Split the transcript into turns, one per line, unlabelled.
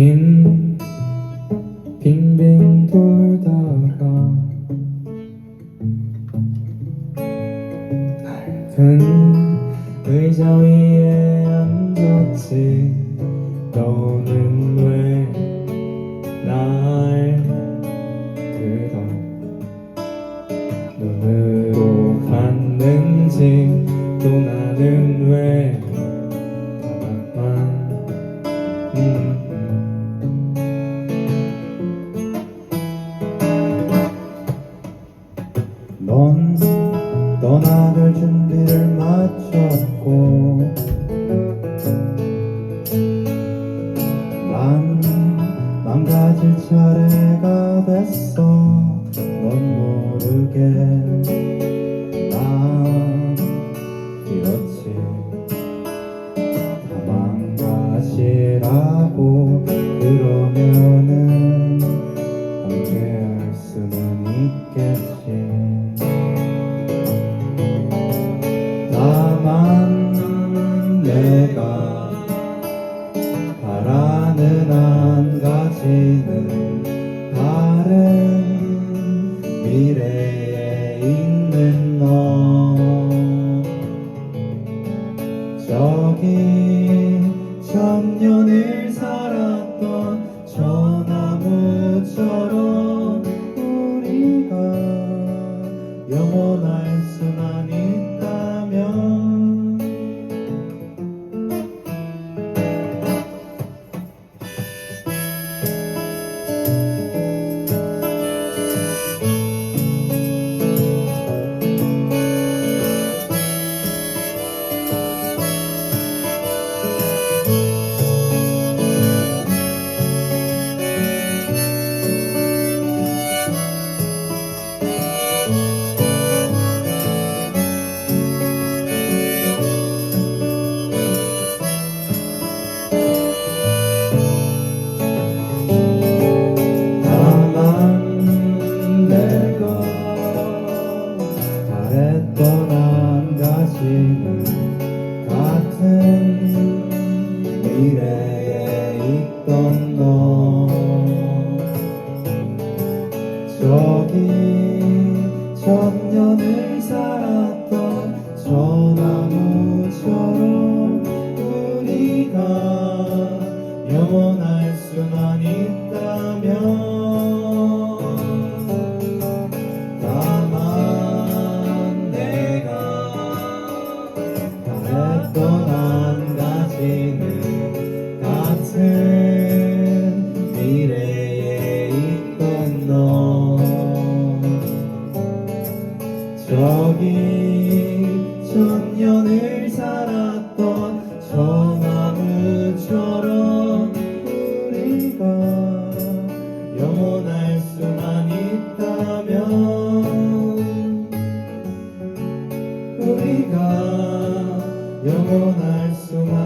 우린 빙빙 돌다가 낡은 의자 위에 앉았지. 너는 왜 날 그런 눈으로 봤는지 또 나는 왜 음, 넌 떠나갈 준 됐어. 넌 모르게 난 이렇지. 다 망가지라고 그러면은 함께할 수는 있겠지. 다만 내가 바라는 한 가지는 천년을 살았던 저 나무처럼 우리가 영원할 한 가지는 같은 미래에 있던 너 저기 천년을 살았던 저 나무처럼 우리가 영원할 수만 있다면 우리가 영원할 수만